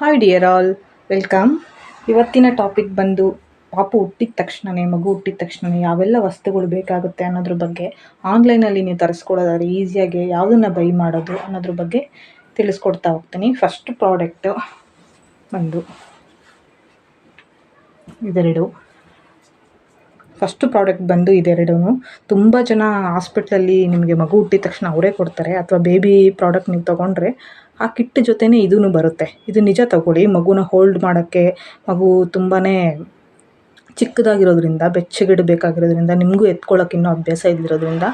Hi dear all welcome ಇವತ್ತಿನ topic ಬಂದು ಪಾಪು ಹುಟ್ಟಿದ ತಕ್ಷಣವೇ ಮಗು ಹುಟ್ಟಿದ ತಕ್ಷಣವೇ ಯಾವೆಲ್ಲ ವಸ್ತುಗಳು ಬೇಕಾಗುತ್ತೆ ಅನ್ನೋದ್ರ ಬಗ್ಗೆ ಆನ್ಲೈನಲ್ಲಿ ನೀವು ತರಿಸ್ಕೊಳ್ಳೋದಾದ್ರೆ ಈಸಿಯಾಗಿ ಯಾವುದನ್ನು ಬೈ ಮಾಡೋದು ಅನ್ನೋದ್ರ ಬಗ್ಗೆ ತಿಳಿಸ್ಕೊಡ್ತಾ ಹೋಗ್ತೀನಿ. ಫಸ್ಟ್ ಪ್ರಾಡಕ್ಟು ಬಂದು ಇದೆರಡು. ಫಸ್ಟ್ ಪ್ರಾಡಕ್ಟ್ ಬಂದು ಇದೆರಡೂ ತುಂಬ ಜನ ಹಾಸ್ಪಿಟ್ಲಲ್ಲಿ ನಿಮಗೆ ಮಗು ಹುಟ್ಟಿದ ತಕ್ಷಣ ಅವರೇ ಕೊಡ್ತಾರೆ. ಅಥವಾ ಬೇಬಿ ಪ್ರಾಡಕ್ಟ್ ನೀವು ತೊಗೊಂಡ್ರೆ ಆ ಕಿಟ್ ಜೊತೆನೇ ಇದೂ ಬರುತ್ತೆ. ಇದು ನಿಜ ತಗೊಳ್ಳಿ. ಮಗುನ ಹೋಲ್ಡ್ ಮಾಡೋಕ್ಕೆ ಮಗು ತುಂಬಾ ಚಿಕ್ಕದಾಗಿರೋದ್ರಿಂದ ಬೆಚ್ಚಗಿಡಬೇಕಾಗಿರೋದ್ರಿಂದ ನಿಮಗೂ ಎತ್ಕೊಳ್ಳೋಕೆ ಇನ್ನೂ ಅಭ್ಯಾಸ ಇಲ್ಲದಿರೋದ್ರಿಂದ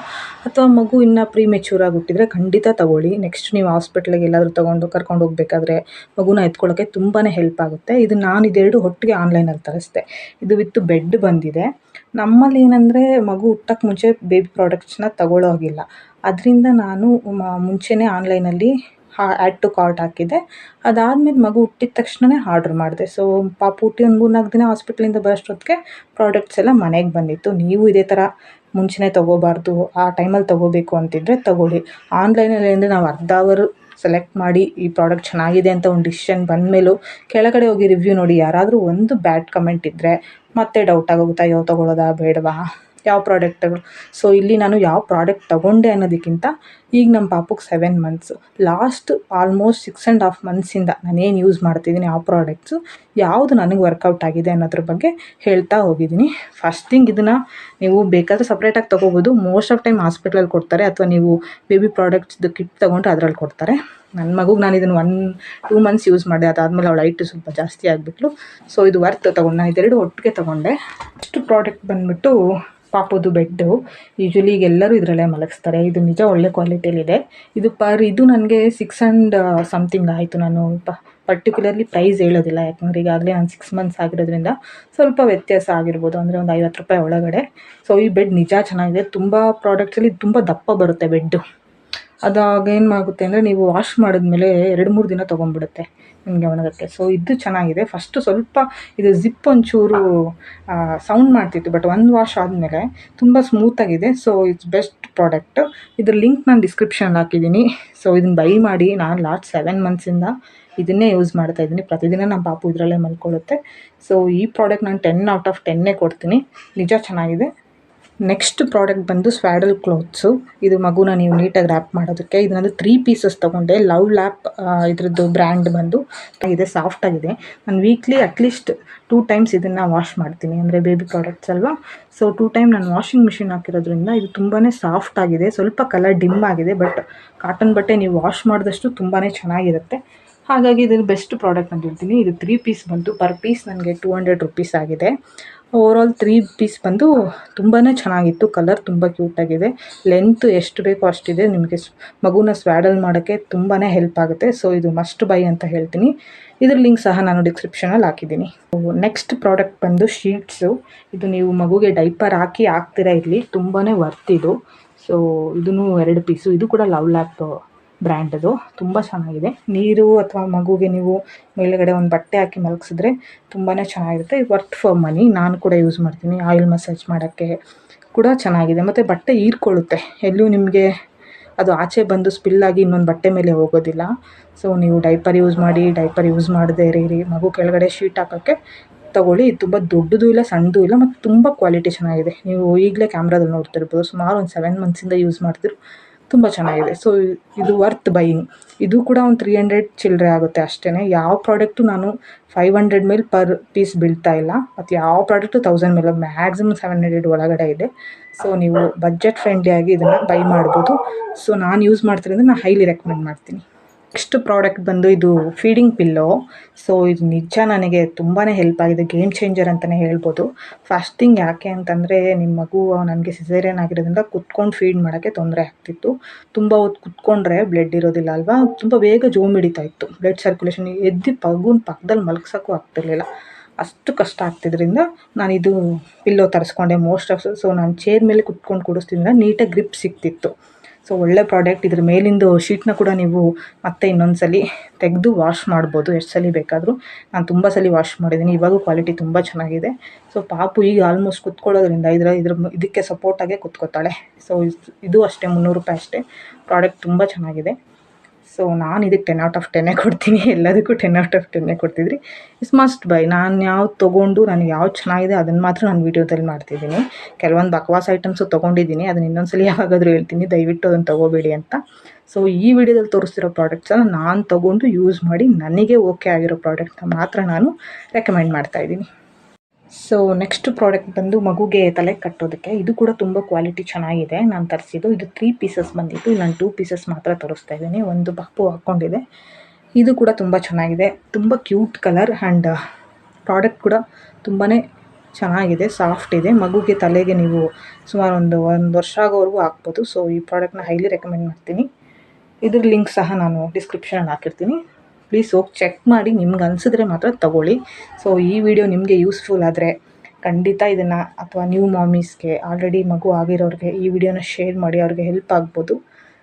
ಅಥವಾ ಮಗು ಇನ್ನೂ ಪ್ರೀ ಮೆಚ್ಯೂರ್ ಆಗಿಬಿಟ್ಟಿದ್ರೆ ಖಂಡಿತ ತಗೊಳ್ಳಿ. ನೆಕ್ಸ್ಟ್ ನೀವು ಹಾಸ್ಪಿಟ್ಲಿಗೆ ಎಲ್ಲಾದರೂ ತೊಗೊಂಡು ಕರ್ಕೊಂಡು ಹೋಗಬೇಕಾದ್ರೆ ಮಗುನ ಎತ್ಕೊಳ್ಳೋಕ್ಕೆ ತುಂಬಾ ಹೆಲ್ಪ್ ಆಗುತ್ತೆ. ಇದು ನಾನು ಇದೆರಡು ಒಟ್ಟಿಗೆ ಆನ್ಲೈನಲ್ಲಿ ತರಿಸಿದೆ. ಇದು ವಿತ್ ಬೆಡ್ ಬಂದಿದೆ. ನಮ್ಮಲ್ಲಿ ಏನಂದರೆ ಮಗು ಹುಟ್ಟಕ್ಕೆ ಮುಂಚೆ ಬೇಬಿ ಪ್ರಾಡಕ್ಟ್ಸ್ನ ತಗೊಳ್ಳೋ ಹಾಗಿಲ್ಲ ಅದರಿಂದ ನಾನು ಮುಂಚೆನೇ ಆನ್ಲೈನಲ್ಲಿ ಹಾ ಆ್ಯಡ್ ಟು ಕಾರ್ಟ್ ಹಾಕಿದ್ದೆ. ಅದಾದಮೇಲೆ ಮಗು ಹುಟ್ಟಿದ ತಕ್ಷಣವೇ ಆರ್ಡ್ರ್ ಮಾಡಿದೆ. ಸೊ ಪಾಪು ಹುಟ್ಟಿ ಒಂದು ಮೂರ್ನಾಲ್ಕು ದಿನ ಹಾಸ್ಪಿಟ್ಲಿಂದ ಬರೋಷ್ಟೊತ್ತಿಗೆ ಪ್ರಾಡಕ್ಟ್ಸ್ ಎಲ್ಲ ಮನೆಗೆ ಬಂದಿತ್ತು. ನೀವು ಇದೇ ಥರ ಮುಂಚೆನೇ ತೊಗೋಬಾರ್ದು, ಆ ಟೈಮಲ್ಲಿ ತೊಗೋಬೇಕು ಅಂತಿದ್ದರೆ ತೊಗೊಳ್ಳಿ. ಆನ್ಲೈನಲ್ಲಿ ಅಂದರೆ ನಾವು ಅರ್ಧ ಅವರು ಸೆಲೆಕ್ಟ್ ಮಾಡಿ ಈ ಪ್ರಾಡಕ್ಟ್ ಚೆನ್ನಾಗಿದೆ ಅಂತ ಒಂದು ಡಿಸಿಷನ್ ಬಂದಮೇಲೂ ಕೆಳಗಡೆ ಹೋಗಿ ರಿವ್ಯೂ ನೋಡಿ, ಯಾರಾದರೂ ಒಂದು ಬ್ಯಾಡ್ ಕಮೆಂಟ್ ಇದ್ದರೆ ಮತ್ತೆ ಡೌಟ್ ಆಗೋಗುತ್ತಾ ಯಾವ ತೊಗೊಳ್ಳೋದಾ ಬೇಡವಾ? ಯಾವ ಪ್ರಾಡಕ್ಟ್ಗಳು ಸೊ ಇಲ್ಲಿ ನಾನು ಯಾವ ಪ್ರಾಡಕ್ಟ್ ತಗೊಂಡೆ ಅನ್ನೋದಕ್ಕಿಂತ ಈಗ ನಮ್ಮ ಪಾಪುಗೆ seven months last almost six and half ಮಂತ್ಸಿಂದ ನಾನೇನು ಯೂಸ್ ಮಾಡ್ತಿದ್ದೀನಿ ಆ ಪ್ರಾಡಕ್ಟ್ಸು ಯಾವುದು ನನಗೆ ವರ್ಕೌಟ್ ಆಗಿದೆ ಅನ್ನೋದ್ರ ಬಗ್ಗೆ ಹೇಳ್ತಾ ಹೋಗಿದ್ದೀನಿ ಫಸ್ಟ್ ಥಿಂಗ್ ಇದನ್ನು ನೀವು ಬೇಕಾದರೆ ಸಪ್ರೇಟಾಗಿ ತೊಗೋಬೋದು. ಮೋಸ್ಟ್ ಆಫ್ ಟೈಮ್ ಹಾಸ್ಪಿಟ್ಲಲ್ಲಿ ಕೊಡ್ತಾರೆ ಅಥವಾ ನೀವು ಬೇಬಿ ಪ್ರಾಡಕ್ಟ್ಸ್ದು ಕಿಟ್ ತೊಗೊಂಡ್ರೆ ಅದರಲ್ಲಿ ಕೊಡ್ತಾರೆ. ನನ್ನ ಮಗುಗೆ ನಾನು ಇದನ್ನು ಒನ್ ಟೂ ಮಂತ್ಸ್ ಯೂಸ್ ಮಾಡಿದೆ. ಅದಾದಮೇಲೆ ಅವಳು ಐಟು ಸ್ವಲ್ಪ ಜಾಸ್ತಿ ಆಗಿಬಿಟ್ಲು. ಸೊ ಇದು ವರ್ತ್ ತೊಗೊಂಡು ನಾನು ಇದೆರಡು ಒಟ್ಟಿಗೆ ತೊಗೊಂಡೆ. ಇಷ್ಟು ಪ್ರಾಡಕ್ಟ್ ಬಂದುಬಿಟ್ಟು ಪಾಪುದು ಬೆಡ್ಡು. ಯೂಶ್ವಲಿ ಈಗ ಎಲ್ಲರೂ ಇದರಲ್ಲೇ ಮಲಗಿಸ್ತಾರೆ. ಇದು ನಿಜ ಒಳ್ಳೆ ಕ್ವಾಲಿಟಿಯಲ್ಲಿದೆ. ಇದು ಪರ್, ಇದು ನನಗೆ ಸಿಕ್ಸ್ ಆ್ಯಂಡ್ ಸಮಥಿಂಗ್ ಆಯಿತು. ನಾನು ಪರ್ಟಿಕ್ಯುಲರ್ಲಿ ಪ್ರೈಸ್ ಹೇಳೋದಿಲ್ಲ. ಯಾಕಂದರೆ ಈಗಾಗಲೇ ನಾನು ಸಿಕ್ಸ್ ಮಂತ್ಸ್ ಆಗಿರೋದ್ರಿಂದ ಸ್ವಲ್ಪ ವ್ಯತ್ಯಾಸ ಆಗಿರ್ಬೋದು. ಅಂದರೆ ಒಂದು ಐವತ್ತು ರೂಪಾಯಿ ಒಳಗಡೆ. ಸೊ ಈ ಬೆಡ್ ನಿಜ ಚೆನ್ನಾಗಿದೆ. ತುಂಬ ಪ್ರಾಡಕ್ಟ್ಸಲ್ಲಿ ತುಂಬ ದಪ್ಪ ಬರುತ್ತೆ ಬೆಡ್ಡು. ಅದಾಗ ಏನು ಆಗುತ್ತೆ ಅಂದರೆ ನೀವು ವಾಶ್ ಮಾಡಿದ್ಮೇಲೆ ಎರಡು, ಮೂರು ದಿನ ತೊಗೊಂಡ್ಬಿಡುತ್ತೆ ನಿಮಗೆ ಒಣಗೋಕ್ಕೆ ಸೊ ಇದು ಚೆನ್ನಾಗಿದೆ. ಫಸ್ಟು ಸ್ವಲ್ಪ ಇದು ಜಿಪ್ ಒಂಚೂರು ಸೌಂಡ್ ಮಾಡ್ತಿತ್ತು ಬಟ್ ಒಂದು ವಾಶ್ ಆದಮೇಲೆ ತುಂಬ ಸ್ಮೂತಾಗಿದೆ ಸೊ ಇಟ್ಸ್ ಬೆಸ್ಟ್ ಪ್ರಾಡಕ್ಟ್ ಇದ್ರ ಲಿಂಕ್ ನಾನು ಡಿಸ್ಕ್ರಿಪ್ಷನಲ್ಲಿ ಹಾಕಿದ್ದೀನಿ ಸೊ ಇದನ್ನು ಬೈ ಮಾಡಿ ನಾನು ಲಾಸ್ಟ್ ಸೆವೆನ್ ಮಂತ್ಸಿಂದ ಇದನ್ನೇ ಯೂಸ್ ಮಾಡ್ತಾ ಇದ್ದೀನಿ. ಪ್ರತಿದಿನ ನಮ್ಮ ಪಾಪು ಇದರಲ್ಲೇ ಮಲ್ಕೊಳ್ಳುತ್ತೆ ಸೊ ಈ ಪ್ರಾಡಕ್ಟ್ ನಾನು ಟೆನ್ ಔಟ್ ಆಫ್ ಟೆನ್ನೇ ಕೊಡ್ತೀನಿ. ನಿಜ ಚೆನ್ನಾಗಿದೆ. ನೆಕ್ಸ್ಟ್ ಪ್ರಾಡಕ್ಟ್ ಬಂದು ಸ್ವ್ಯಾಡಲ್ ಕ್ಲೋತ್ಸು ಇದು ಮಗುನ ನೀವು ನೀಟಾಗಿ ರ್ಯಾಪ್ ಮಾಡೋದಕ್ಕೆ. ಇದನ್ನೊಂದು ತ್ರೀ ಪೀಸಸ್ ತೊಗೊಂಡೆ. ಲವ್ ಲ್ಯಾಪ್ ಇದ್ರದ್ದು ಬ್ರ್ಯಾಂಡ್ ಬಂದು ಇದೆ ಸಾಫ್ಟಾಗಿದೆ ನಾನು weekly at least two times ಇದನ್ನು ವಾಶ್ ಮಾಡ್ತೀನಿ. ಅಂದರೆ ಬೇಬಿ ಪ್ರಾಡಕ್ಟ್ಸ್ ಅಲ್ವಾ? ಸೊ ಟೂ ಟೈಮ್ ನಾನು ವಾಷಿಂಗ್ ಮಿಷಿನ್ ಹಾಕಿರೋದ್ರಿಂದ ಇದು ತುಂಬಾ ಸಾಫ್ಟ್ ಆಗಿದೆ. ಸ್ವಲ್ಪ ಕಲರ್ ಡಿಮ್ ಆಗಿದೆ ಬಟ್ ಕಾಟನ್ ಬಟ್ಟೆ ನೀವು ವಾಶ್ ಮಾಡಿದಷ್ಟು ತುಂಬಾ ಚೆನ್ನಾಗಿರುತ್ತೆ. ಹಾಗಾಗಿ ಇದು ಬೆಸ್ಟ್ ಪ್ರಾಡಕ್ಟ್ ಅಂತ ಹೇಳ್ತೀನಿ ಇದು ತ್ರೀ ಪೀಸ್ ಬಂತು. ಪರ್ ಪೀಸ್ ನನಗೆ ಟೂ ಹಂಡ್ರೆಡ್ ರುಪೀಸ್ ಆಗಿದೆ. ಓವರಾಲ್ ತ್ರೀ ಪೀಸ್ ಬಂದು ತುಂಬಾ ಚೆನ್ನಾಗಿತ್ತು. ಕಲರ್ ತುಂಬ ಕ್ಯೂಟಾಗಿದೆ ಲೆಂತ್ ಎಷ್ಟು ಬೇಕೋ ಅಷ್ಟಿದೆ. ನಿಮಗೆ ಮಗುನ ಸ್ವ್ಯಾಡಲ್ ಮಾಡೋಕ್ಕೆ ತುಂಬಾ ಹೆಲ್ಪ್ ಆಗುತ್ತೆ. ಸೊ ಇದು ಮಸ್ಟ್ ಬೈ ಅಂತ ಹೇಳ್ತೀನಿ. ಇದ್ರ ಲಿಂಕ್ ಸಹ ನಾನು ಡಿಸ್ಕ್ರಿಪ್ಷನಲ್ಲಿ ಹಾಕಿದ್ದೀನಿ. ನೆಕ್ಸ್ಟ್ ಪ್ರಾಡಕ್ಟ್ ಬಂದು ಶೀಟ್ಸು ಇದು ನೀವು ಮಗುಗೆ ಡೈಪರ್ ಹಾಕಿ ಹಾಕ್ತೀರಾ ಇರಲಿ. ತುಂಬಾ ವರ್ತ್ ಇದು. ಸೊ ಇದೂ ಎರಡು ಪೀಸು ಇದು ಕೂಡ ಲವ್ ಲ್ಯಾಪ್ ಬ್ರ್ಯಾಂಡದು ತುಂಬ ಚೆನ್ನಾಗಿದೆ. ನೀರು ಅಥವಾ ಮಗುಗೆ ನೀವು ಮೇಲುಗಡೆ ಒಂದು ಬಟ್ಟೆ ಹಾಕಿ ಮಲಗಿಸಿದ್ರೆ ತುಂಬಾ ಚೆನ್ನಾಗಿರುತ್ತೆ. ವರ್ತ್ ಫಾರ್ ಮನಿ ನಾನು ಕೂಡ ಯೂಸ್ ಮಾಡ್ತೀನಿ. ಆಯಿಲ್ ಮಸಾಜ್ ಮಾಡೋಕ್ಕೆ ಕೂಡ ಚೆನ್ನಾಗಿದೆ. ಮತ್ತು ಬಟ್ಟೆ ಹೀರ್ಕೊಳ್ಳುತ್ತೆ. ಎಲ್ಲೂ ನಿಮಗೆ ಅದು ಆಚೆ ಬಂದು ಸ್ಪಿಲ್ಲಾಗಿ ಇನ್ನೊಂದು ಬಟ್ಟೆ ಮೇಲೆ ಹೋಗೋದಿಲ್ಲ. ಸೊ ನೀವು ಡೈಪರ್ ಯೂಸ್ ಮಾಡಿ ಡೈಪರ್ ಯೂಸ್ ಮಾಡದೇ ಇರಿ ಮಗು ಕೆಳಗಡೆ ಶೀಟ್ ಹಾಕೋಕ್ಕೆ ತೊಗೊಳ್ಳಿ. ತುಂಬ ದೊಡ್ಡದು ಇಲ್ಲ, ಸಣ್ಣದು ಇಲ್ಲ ಮತ್ತು ತುಂಬ ಕ್ವಾಲಿಟಿ ಚೆನ್ನಾಗಿದೆ. ನೀವು ಈಗಲೇ ಕ್ಯಾಮ್ರಾದಲ್ಲಿ ನೋಡ್ತಿರ್ಬೋದು. ಸುಮಾರು ಒಂದು ಸೆವೆನ್ ಮಂತ್ಸಿಂದ ಯೂಸ್ ಮಾಡ್ತಿರೋ. ತುಂಬ ಚೆನ್ನಾಗಿದೆ. ಸೊ ಇದು ವರ್ತ್ ಬೈಯಿಂಗ್ ಇದು ಕೂಡ ಒಂದು ತ್ರೀ ಹಂಡ್ರೆಡ್ ಚಿಲ್ಲರೆ ಆಗುತ್ತೆ ಅಷ್ಟೇ ಯಾವ ಪ್ರಾಡಕ್ಟು ನಾನು ಫೈವ್ ಹಂಡ್ರೆಡ್ ಮೇಲೆ ಪರ್ ಪೀಸ್ ಬೀಳ್ತಾ ಇಲ್ಲ. ಮತ್ತು ಯಾವ ಪ್ರಾಡಕ್ಟು ತೌಸಂಡ್ ಮೇಲೆ ಮ್ಯಾಕ್ಸಿಮಮ್ ಸೆವೆನ್ ಹಂಡ್ರೆಡ್ ಒಳಗಡೆ ಇದೆ. ಸೊ ನೀವು ಬಜೆಟ್ ಫ್ರೆಂಡ್ಲಿಯಾಗಿ ಇದನ್ನು ಬೈ ಮಾಡ್ಬೋದು. ಸೊ ನಾನು ಯೂಸ್ ಮಾಡ್ತಿರೋದ್ರೆ ನಾನು ಹೈಲಿ ರೆಕಮೆಂಡ್ ಮಾಡ್ತೀನಿ. ನೆಕ್ಸ್ಟ್ ಪ್ರಾಡಕ್ಟ್ ಬಂದು ಇದು ಫೀಡಿಂಗ್ ಪಿಲ್ಲೋ. ಸೊ, ಇದು ನಿಜ ನನಗೆ ತುಂಬಾ ಹೆಲ್ಪ್ ಆಗಿದೆ, ಗೇಮ್ ಚೇಂಜರ್ ಅಂತಲೇ ಹೇಳ್ಬೋದು. ಫಸ್ಟ್ ಥಿಂಗ್ ಯಾಕೆ ಅಂತಂದರೆ ನಿಮ್ಮ ಮಗು ನನಗೆ ಸಿಸೇರಿಯನ್ ಆಗಿರೋದ್ರಿಂದ ಕುತ್ಕೊಂಡು ಫೀಡ್ ಮಾಡೋಕ್ಕೆ ತೊಂದರೆ ಆಗ್ತಿತ್ತು. ತುಂಬ ಹೊತ್ತು ಕುತ್ಕೊಂಡ್ರೆ ಬ್ಲಡ್ ಇರೋದಿಲ್ಲ ಅಲ್ವಾ? ತುಂಬ ಬೇಗ ಜೋಮ್ ಹಿಡಿತಾ ಇತ್ತು. ಬ್ಲಡ್ ಸರ್ಕ್ಯುಲೇಷನ್ ಎದ್ದು ಪಗುನ ಪಕ್ಕದಲ್ಲಿ ಮಲಗ್ಸೋಕ್ಕೂ ಆಗ್ತಿರ್ಲಿಲ್ಲ. ಅಷ್ಟು ಕಷ್ಟ ಆಗ್ತಿದ್ರಿಂದ ನಾನು ಇದು ಪಿಲ್ಲೋ ತರಿಸ್ಕೊಂಡೆ ಮೋಸ್ಟ್ ಆಫ್ ಸೊ ನಾನು ಚೇರ್ ಮೇಲೆ ಕುತ್ಕೊಂಡು ಕೂಡಿಸ್ತಿದ್ರಿಂದ ನೀಟಾಗಿ ಗ್ರಿಪ್ ಸಿಗ್ತಿತ್ತು. ಸೊ ಒಳ್ಳೆ ಪ್ರಾಡಕ್ಟ್ ಇದ್ರ ಮೇಲಿಂದು ಶೀಟ್ನ ಕೂಡ ನೀವು ಮತ್ತೆ ಇನ್ನೊಂದು ಸಲ ತೆಗೆದು ವಾಶ್ ಮಾಡ್ಬೋದು ಎಷ್ಟು ಸಲ ಬೇಕಾದರೂ. ನಾನು ತುಂಬ ಸಲ ವಾಶ್ ಮಾಡಿದ್ದೀನಿ ಇವಾಗೂ ಕ್ವಾಲಿಟಿ ತುಂಬ ಚೆನ್ನಾಗಿದೆ. ಸೊ ಪಾಪು ಈಗ ಆಲ್ಮೋಸ್ಟ್ ಕುತ್ಕೊಳ್ಳೋದ್ರಿಂದ ಇದರ, ಇದ್ರ ಇದಕ್ಕೆ ಸಪೋರ್ಟಾಗೆ ಕುತ್ಕೋತಾಳೆ. ಸೊ ಇದು ಅಷ್ಟೇ, ಮುನ್ನೂರು ರೂಪಾಯಿ ಅಷ್ಟೇ. ಪ್ರಾಡಕ್ಟ್ ತುಂಬ ಚೆನ್ನಾಗಿದೆ. ಸೊ ನಾನು ಇದಕ್ಕೆ ಟೆನ್ ಔಟ್ ಆಫ್ ಟೆನ್ನೇ ಕೊಡ್ತೀನಿ. ಎಲ್ಲದಕ್ಕೂ ಟೆನ್ ಔಟ್ ಆಫ್ ಟೆನ್ನೇ ಕೊಡ್ತಿದ್ರಿ. ಇಟ್ಸ್ ಮಸ್ಟ್ ಬೈ ನಾನು ಯಾವ್ದು ತೊಗೊಂಡು ನನಗೆ ಯಾವ್ದು ಚೆನ್ನಾಗಿದೆ ಅದನ್ನು ಮಾತ್ರ ನಾನು ವೀಡಿಯೋದಲ್ಲಿ ಮಾಡ್ತಿದ್ದೀನಿ. ಕೆಲವೊಂದು ಬಕವಾಸ್ ಐಟಮ್ಸು ತೊಗೊಂಡಿದ್ದೀನಿ. ಅದನ್ನ ಇನ್ನೊಂದ್ಸಲಿ ಯಾವಾಗಾದರೂ ಹೇಳ್ತೀನಿ. ದಯವಿಟ್ಟು ಅದನ್ನು ತೊಗೋಬೇಡಿ ಅಂತ. ಸೊ ಈ ವಿಡಿಯೋದಲ್ಲಿ ತೋರಿಸ್ತಿರೋ ಪ್ರಾಡಕ್ಟ್ಸನ್ನು ನಾನು ತೊಗೊಂಡು ಯೂಸ್ ಮಾಡಿ, ನನಗೆ ಓಕೆ ಆಗಿರೋ ಪ್ರಾಡಕ್ಟ್ನ ಮಾತ್ರ ನಾನು ರೆಕಮೆಂಡ್ ಮಾಡ್ತಾ ಇದ್ದೀನಿ. ಸೊ ನೆಕ್ಸ್ಟ್ ಪ್ರಾಡಕ್ಟ್ ಬಂದು ಮಗುಗೆ ತಲೆ ಕಟ್ಟೋದಕ್ಕೆ. ಇದು ಕೂಡ ತುಂಬ ಕ್ವಾಲಿಟಿ ಚೆನ್ನಾಗಿದೆ. ನಾನು ತರಿಸಿದ್ದು. ಇದು ತ್ರೀ ಪೀಸಸ್ ಬಂದಿತ್ತು. ಇಲ್ಲಿ ನಾನು ಟೂ ಪೀಸಸ್ ಮಾತ್ರ ತೋರಿಸ್ತಾ ಇದ್ದೀನಿ. ಒಂದು ಬಾಪು ಹಾಕ್ಕೊಂಡಿದೆ. ಇದು ಕೂಡ ತುಂಬ ಚೆನ್ನಾಗಿದೆ. ತುಂಬ ಕ್ಯೂಟ್ ಕಲರ್ ಆ್ಯಂಡ್ ಪ್ರಾಡಕ್ಟ್ ಕೂಡ ತುಂಬಾ ಚೆನ್ನಾಗಿದೆ. ಸಾಫ್ಟ್ ಇದೆ. ಮಗುಗೆ ತಲೆಗೆ ನೀವು ಸುಮಾರು ಒಂದು ಒಂದು ವರ್ಷ ಆಗೋವರೆಗೂ ಹಾಕ್ಬೋದು. ಸೊ ಈ ಪ್ರಾಡಕ್ಟ್ನ ಹೈಲಿ ರೆಕಮೆಂಡ್ ಮಾಡ್ತೀನಿ. ಇದ್ರ ಲಿಂಕ್ ಸಹ ನಾನು ಡಿಸ್ಕ್ರಿಪ್ಷನಲ್ಲಿ ಹಾಕಿರ್ತೀನಿ. ಪ್ಲೀಸ್ ಹೋಗಿ ಚೆಕ್ ಮಾಡಿ ನಿಮ್ಗೆ ಅನಿಸಿದ್ರೆ ಮಾತ್ರ ತಗೊಳ್ಳಿ. ಸೊ ಈ ವಿಡಿಯೋ ನಿಮಗೆ ಯೂಸ್ಫುಲ್ ಆದರೆ ಖಂಡಿತ ಇದನ್ನು, ಅಥವಾ ನ್ಯೂ ಮಾಮೀಸ್ಗೆ ಆಲ್ರೆಡಿ ಮಗು ಆಗಿರೋರಿಗೆ ಈ ವಿಡಿಯೋನ ಶೇರ್ ಮಾಡಿ ಅವ್ರಿಗೆ ಹೆಲ್ಪ್ ಆಗ್ಬೋದು.